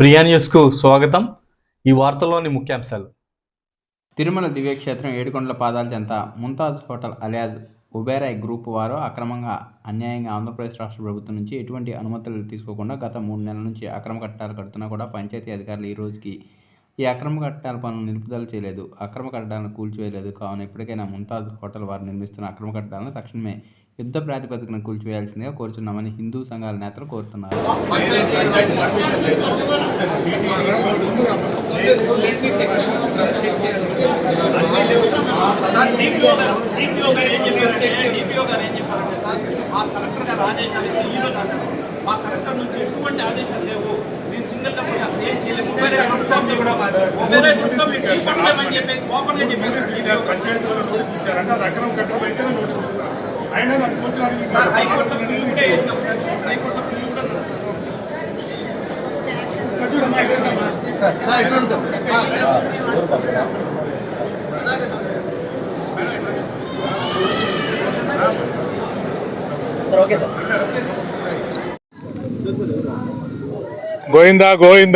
ప్రియా న్యూస్కు స్వాగతం. ఈ వార్తల్లోని ముఖ్యాంశాలు. తిరుమల దివ్యక్షేత్రం ఏడుకొండల పాదాల చెంత Mumtaz hotel alias Oberoi group వారు అక్రమంగా అన్యాయంగా ఆంధ్రప్రదేశ్ రాష్ట్ర ప్రభుత్వం నుంచి ఎటువంటి అనుమతులు తీసుకోకుండా గత మూడు నెలల నుంచి అక్రమ కట్టాలు కడుతున్నా కూడా పంచాయతీ అధికారులు ఈ రోజుకి ఈ అక్రమ కట్టాల పనులు నిలుపుదల చేయలేదు. అక్రమ కట్టడాలను కూల్చివేయలేదు. కావున ఇప్పటికైనా ముంతాజ్ హోటల్ వారు నిర్మిస్తున్న అక్రమ కట్టడాలను తక్షణమే యుద్ధ ప్రాతిపదికన కూల్చివేయాల్సిందిగా కోరుచున్నామని హిందూ సంఘాల నేతలు కోరుతున్నారు. మా కలెక్టర్ నుంచి ఎటువంటి ఆదేశాలు లేవు నేను సింగిల్ పంచాయతీలో నోటీస్ ఇచ్చారంటే అది అక్రమ కట్టడం అయితేనే నోటీస్ ఇస్తారు. అయినా కూర్చోడానికి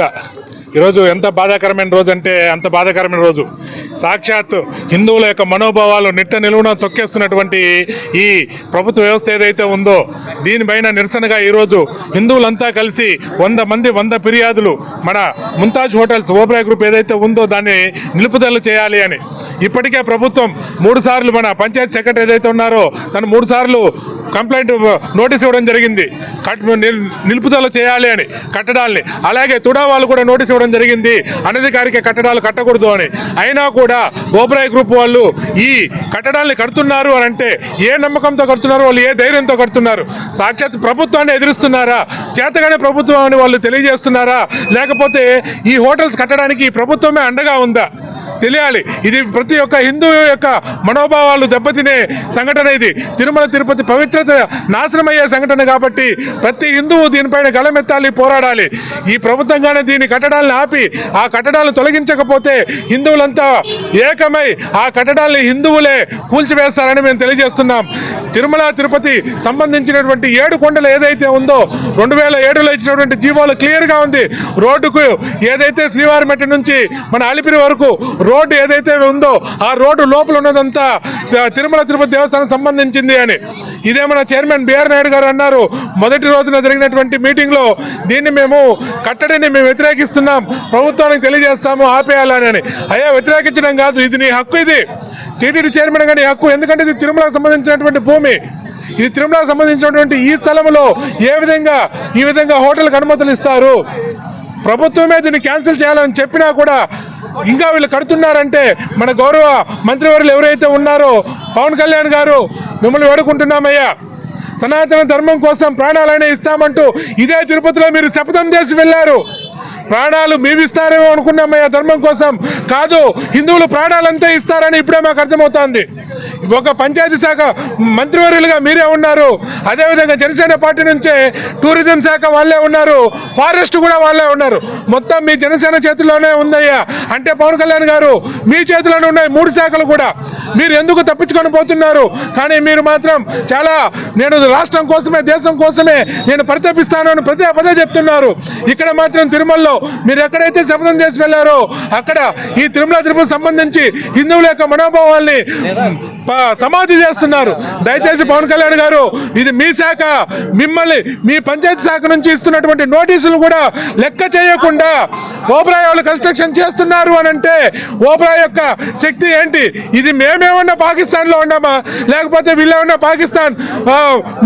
సార్ ఈరోజు ఎంత బాధాకరమైన రోజు అంటే అంత బాధాకరమైన రోజు. సాక్షాత్ హిందువుల యొక్క మనోభావాలు నిట్ట నిలువున తొక్కేస్తున్నటువంటి ఈ ప్రభుత్వ వ్యవస్థ ఏదైతే ఉందో దీనిపైన నిరసనగా ఈరోజు హిందువులంతా కలిసి వంద మంది వంద ఫిర్యాదులు మన ముంతాజ్ హోటల్స్ ఓబ్రాయ్ గ్రూప్ ఏదైతే ఉందో దాన్ని నిలుపుదల చేయాలి అని. ఇప్పటికే ప్రభుత్వం మూడు సార్లు మన పంచాయత్ సెక్రటరీ ఏదైతే ఉన్నారో తను మూడు సార్లు కంప్లైంట్ నోటీస్ ఇవ్వడం జరిగింది. కట్ నిలుపుదల చేయాలి అని కట్టడాల్ని. అలాగే తుడా వాళ్ళు కూడా నోటీస్ ఇవ్వడం జరిగింది. అనధికారిక కట్టడాలు కట్టకూడదు అని. అయినా కూడా ఓబ్రాయ్ గ్రూప్ వాళ్ళు ఈ కట్టడాల్ని కడుతున్నారు అని అంటే ఏ నమ్మకంతో కడుతున్నారు వాళ్ళు ఏ ధైర్యంతో కడుతున్నారు? సాక్షాత్ ప్రభుత్వాన్ని ఎదురుస్తున్నారా? చేతగానే ప్రభుత్వం అని వాళ్ళు తెలియజేస్తున్నారా? లేకపోతే ఈ హోటల్స్ కట్టడానికి ప్రభుత్వమే అండగా ఉందా? తెలియాలి. ఇది ప్రతి ఒక్క హిందూ యొక్క మనోభావాలు దెబ్బతినే సంఘటన ఇది. తిరుమల తిరుపతి పవిత్రత నాశనమయ్యే సంఘటన కాబట్టి ప్రతి హిందువు దీనిపైన గళమెత్తాలి పోరాడాలి. ఈ ప్రభుత్వంగానే దీని కట్టడాలను ఆపి ఆ కట్టడాలను తొలగించకపోతే హిందువులంతా ఏకమై ఆ కట్టడాల్ని హిందువులే కూల్చివేస్తారని మేము తెలియజేస్తున్నాం. తిరుమల తిరుపతి సంబంధించినటువంటి ఏడు కొండలు ఏదైతే ఉందో రెండు వేల ఏడులో ఇచ్చినటువంటి జీవోలు క్లియర్గా ఉంది. రోడ్డుకు ఏదైతే శ్రీవారిమెట్టి నుంచి మన అలిపిరి వరకు రోడ్డు ఏదైతే ఉందో ఆ రోడ్డు లోపల ఉన్నదంతా తిరుమల తిరుపతి దేవస్థానం సంబంధించింది అని. ఇదే మన చైర్మన్ బిఆర్ నాయుడు గారు అన్నారు. మొదటి రోజున జరిగినటువంటి మీటింగ్లో దీన్ని మేము కట్టడిని మేము వ్యతిరేకిస్తున్నాం. ప్రభుత్వానికి తెలియజేస్తాము ఆపేయాలని అని. అయ్యా వ్యతిరేకించడం కాదు ఇది నీ హక్కు ఇది. టీటీడీ చైర్మన్ గారి హక్కు. ఎందుకంటే ఇది తిరుమలకు సంబంధించినటువంటి భూమి. ఇది తిరుమలకు సంబంధించినటువంటి ఈ స్థలంలో ఏ విధంగా ఈ విధంగా హోటల్కి అనుమతులు ఇస్తారు? ప్రభుత్వమే దీన్ని క్యాన్సిల్ చేయాలని చెప్పినా కూడా ఇంకా వీళ్ళు కడుతున్నారంటే మన గౌరవ మంత్రివర్యులు ఎవరైతే ఉన్నారో పవన్ కళ్యాణ్ గారు మిమ్మల్ని వేడుకుంటున్నామయ్యా. సనాతన ధర్మం కోసం ప్రాణాలనే ఇస్తామంటూ ఇదే తిరుపతిలో మీరు శపథం చేసి వెళ్ళారు. ప్రాణాలు మేమిస్తారేమో అనుకున్నామయ్యా ధర్మం కోసం. కాదు హిందువులు ప్రాణాలంతా ఇస్తారని ఇప్పుడే మాకు అర్థమవుతోంది. ఒక పంచాయతీ శాఖ మంత్రివర్యులుగా మీరే ఉన్నారు. అదేవిధంగా జనసేన పార్టీ నుంచే టూరిజం శాఖ వాళ్ళే ఉన్నారు. ఫారెస్ట్ కూడా వాళ్ళే ఉన్నారు. మొత్తం మీ జనసేన చేతిలోనే ఉందయ్యా. అంటే పవన్ కళ్యాణ్ గారు మీ చేతిలోనే ఉన్నాయి మూడు శాఖలు కూడా. మీరు ఎందుకు తప్పించుకొని పోతున్నారు? కానీ మీరు మాత్రం చాలా నేను రాష్ట్రం కోసమే దేశం కోసమే నేను పరితపిస్తాను అని ప్రతి పదే చెప్తున్నారు. ఇక్కడ మాత్రం తిరుమలలో మీరు ఎక్కడైతే శపథం చేసి వెళ్ళారో అక్కడ ఈ తిరుమల తిరుపతి సంబంధించి హిందువుల యొక్క మనోభావాల్ని సమాధి చేస్తున్నారు. దయచేసి పవన్ కళ్యాణ్ గారు ఇది మీ శాఖ. మిమ్మల్ని మీ పంచాయతీ శాఖ నుంచి ఇస్తున్నటువంటి నోటీసులు కూడా లెక్క చేయకుండా ఓబ్రాయ్ వాళ్ళు కన్స్ట్రక్షన్ చేస్తున్నారు అని అంటే ఓబ్రా యొక్క శక్తి ఏంటి? ఇది మేమేమన్నా పాకిస్తాన్లో ఉన్నామా? లేకపోతే వీళ్ళేమన్నా పాకిస్తాన్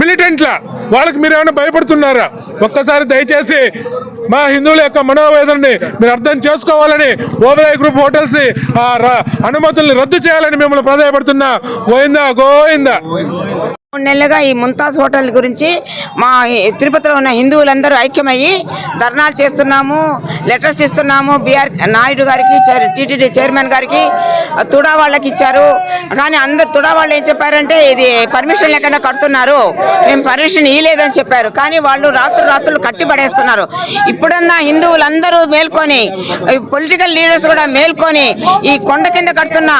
మిలిటెంట్ల మిలిటెంట్లా వాళ్ళకి మీరు ఏమైనా భయపడుతున్నారా? ఒక్కసారి దయచేసి మా హిందువుల యొక్క మనోవేదనని మీరు అర్థం చేసుకోవాలని ఓబరాయ్ గ్రూప్ హోటల్స్ ఆ అనుమతుల్ని రద్దు చేయాలని మిమ్మల్ని ప్రాధాయపడుతున్నా. గోయిందా గోయిందా మూడు నెలలుగా ఈ ముంతాజ్ హోటల్ గురించి మా తిరుపతిలో ఉన్న హిందువులందరూ ఐక్యమయ్యి ధర్నాలు చేస్తున్నాము లెటర్స్ ఇస్తున్నాము. బిఆర్ నాయుడు గారికి టీటీడీ చైర్మన్ గారికి తుడా వాళ్ళకి ఇచ్చారు. కానీ అందరు తుడా వాళ్ళు ఏం చెప్పారంటే ఇది పర్మిషన్ లేకుండా కడుతున్నారు. మేము పర్మిషన్ ఇవ్వలేదని చెప్పారు. కానీ వాళ్ళు రాత్రులు రాత్రులు కట్టి పడేస్తున్నారు. ఇప్పుడున్న హిందువులందరూ మేల్కొని పొలిటికల్ లీడర్స్ కూడా మేల్కొని ఈ కొండ కింద కడుతున్న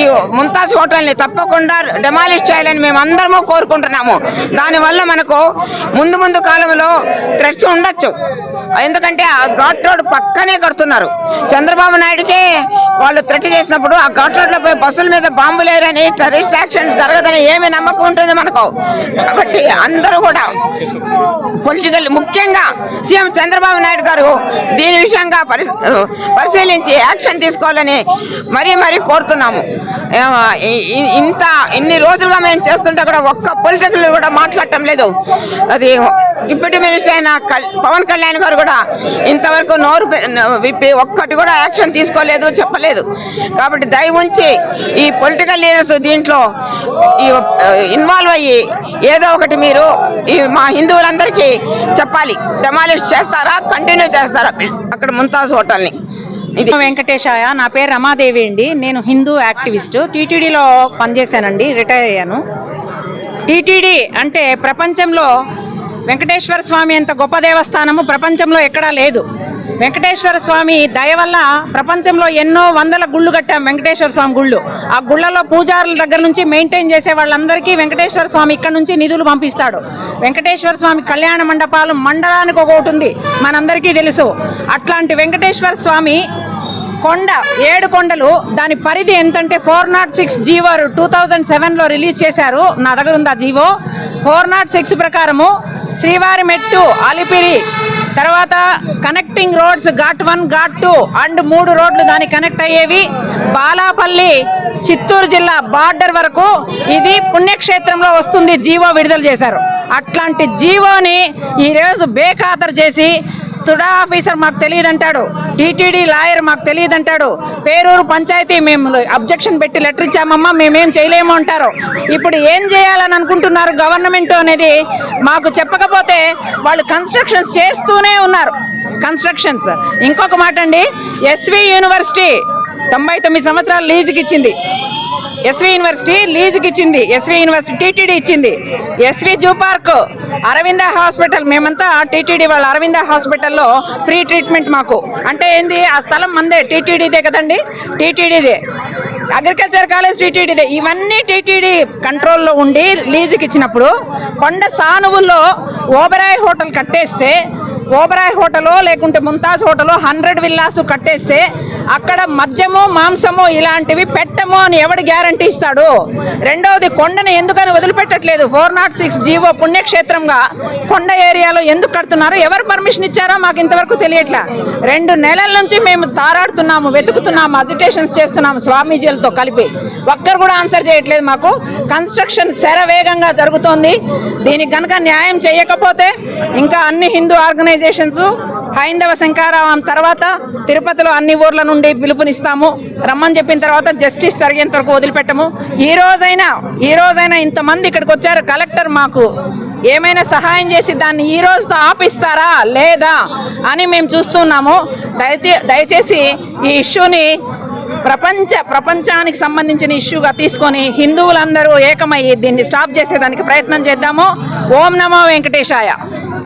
ఈ ముంతాజ్ హోటల్ని తప్పకుండా డెమాలిష్ చేయాలని మేము అందరము కోరుకుంటున్నాము. దానివల్ల మనకు ముందు ముందు కాలంలో థ్రెట్స్ ఉండొచ్చు. ఎందుకంటే ఆ ఘాట్ రోడ్ పక్కనే కడుతున్నారు. చంద్రబాబు నాయుడుకే వాళ్ళు త్రెట్ చేసినప్పుడు ఆ ఘాట్ రోడ్లో పోయి బస్సుల మీద బాంబు లేరని టెర్రరిస్ట్ యాక్షన్ జరగదని ఏమి నమ్మకం ఉంటుంది మనకు. కాబట్టి అందరూ కూడా పొలిటికల్ ముఖ్యంగా సీఎం చంద్రబాబు నాయుడు గారు దీని విషయంగా పరిశీలించి యాక్షన్ తీసుకోవాలని మరీ మరీ కోరుతున్నాము. ఇంత ఇన్ని రోజులుగా మేము చేస్తుంటే కూడా ఒక్క పొలిటికల్ కూడా మాట్లాడటం లేదు. అది డిప్యూటీ మినిస్టర్ అయిన పవన్ కళ్యాణ్ గారు కూడా ఇంతవరకు నోరు విప్పి ఒక్కటి కూడా యాక్షన్ తీసుకోలేదు చెప్పలేదు. కాబట్టి దయ ఉంచి ఈ పొలిటికల్ లీడర్స్ దీంట్లో ఈ ఇన్వాల్వ్ అయ్యి ఏదో ఒకటి మీరు ఈ మా హిందువులందరికీ చెప్పాలి. డెమాలిష్ చేస్తారా? కంటిన్యూ చేస్తారా? అక్కడ ముంతాజ్ హోటల్ని. ఇది వెంకటేశాయ. నా పేరు రమాదేవి అండి. నేను హిందూ యాక్టివిస్ట్. టీటీడీలో పనిచేశానండి. రిటైర్ అయ్యాను. టీటీడీ అంటే ప్రపంచంలో వెంకటేశ్వర స్వామి అంత గొప్ప దేవస్థానము ప్రపంచంలో ఎక్కడా లేదు. వెంకటేశ్వర స్వామి దయ వల్ల ప్రపంచంలో ఎన్నో వందల గుళ్ళు కట్టాం వెంకటేశ్వర స్వామి గుళ్ళు. ఆ గుళ్ళలో పూజారుల దగ్గర నుంచి మెయింటైన్ చేసే వాళ్ళందరికీ వెంకటేశ్వర స్వామి ఇక్కడ నుంచి నిధులు పంపిస్తాడు. వెంకటేశ్వర స్వామి కళ్యాణ మండపాలు మండలానికి ఒకటి ఉంది. మనందరికీ తెలుసు. అట్లాంటి వెంకటేశ్వర స్వామి కొండ ఏడు కొండలు దాని పరిధి ఎంతంటే four nought six GO two thousand సెవెన్లో రిలీజ్ చేశారు. నా దగ్గర ఉంది ఆ జీవో? ఫోర్ నాట్ సిక్స్ ప్రకారము శ్రీవారి మెట్టు అలిపిరి తర్వాత connecting roads ghat one ghat two and మూడు రోడ్లు దానికి కనెక్ట్ అయ్యేవి. బాలాపల్లి చిత్తూరు జిల్లా బార్డర్ వరకు ఇది పుణ్యక్షేత్రంలో వస్తుంది. జీవో విడుదల చేశారు. అట్లాంటి జీవోని ఈరోజు బేఖాతరు చేసి తుడా ఆఫీసర్ మాకు తెలియదంటాడు. టీటీడీ లాయర్ మాకు తెలియదంటాడు పేరూరు పంచాయతీ మేము అబ్జెక్షన్ పెట్టి లెటర్ ఇచ్చామమ్మా మేమేం చేయలేము అంటారు. ఇప్పుడు ఏం చేయాలని అనుకుంటున్నారు గవర్నమెంట్ అనేది? మాకు చెప్పకపోతే వాళ్ళు కన్స్ట్రక్షన్స్ చేస్తూనే ఉన్నారు. కన్స్ట్రక్షన్స్. ఇంకొక మాట అండి ఎస్వి యూనివర్సిటీ తొంభై తొమ్మిది సంవత్సరాలు లీజుకి ఇచ్చింది ఎస్వి యూనివర్సిటీ లీజుకి ఇచ్చింది. ఎస్వి యూనివర్సిటీ టీటీడీ ఇచ్చింది. SV zoo park Aravinda hospital. మేమంతా టీటీడీ వాళ్ళ అరవింద హాస్పిటల్లో ఫ్రీ ట్రీట్మెంట్ మాకు. అంటే ఏంది? ఆ స్థలం మందే. టీటీడీదే కదండి? టీటీడీదే. అగ్రికల్చర్ కాలేజ్ టీటీడీదే. ఇవన్నీ టీటీడీ కంట్రోల్లో ఉండి లీజుకి ఇచ్చినప్పుడు కొండ సానువుల్లో ఓబరాయ్ హోటల్ కట్టేస్తే ఓబరాయ్ హోటలో లేకుంటే ముంతాజ్ హోటలో హండ్రెడ్ విల్లాస్ కట్టేస్తే అక్కడ మద్యము మాంసము ఇలాంటివి పెట్టము అని ఎవడు గ్యారంటీ ఇస్తాడు? రెండవది కొండను ఎందుకని వదిలిపెట్టట్లేదు? ఫోర్ నాట్ సిక్స్ జీవో పుణ్యక్షేత్రంగా కొండ ఏరియాలో ఎందుకు కడుతున్నారు? ఎవరు పర్మిషన్ ఇచ్చారో మాకు ఇంతవరకు తెలియట్లా. రెండు నెలల నుంచి మేము తారాడుతున్నాము వెతుకుతున్నాము అజిటేషన్స్ చేస్తున్నాము స్వామీజీలతో కలిపి. ఒక్కరు కూడా ఆన్సర్ చేయట్లేదు మాకు. కన్స్ట్రక్షన్ శరవేగంగా జరుగుతోంది. దీనికి కనుక న్యాయం చేయకపోతే ఇంకా అన్ని హిందూ ఆర్గనైజేషన్స్ హైందవ శంకారావం తర్వాత తిరుపతిలో అన్ని ఊర్ల నుండి పిలుపునిస్తాము. రమ్మని చెప్పిన తర్వాత జస్టిస్ జరిగేంత వరకు వదిలిపెట్టము. ఈ రోజైనా ఈ రోజైనా ఇంతమంది ఇక్కడికి వచ్చారు. కలెక్టర్ మాకు ఏమైనా సహాయం చేసి దాన్ని ఈ రోజుతో ఆపిస్తారా లేదా అని మేము చూస్తున్నాము. దయచే దయచేసి ఈ ఇష్యూని ప్రపంచ ప్రపంచానికి సంబంధించిన ఇష్యూగా తీసుకొని హిందువులందరూ ఏకమయ్యి దీన్ని స్టాప్ చేసేదానికి ప్రయత్నం చేద్దాము. ఓం నమో వెంకటేశాయ.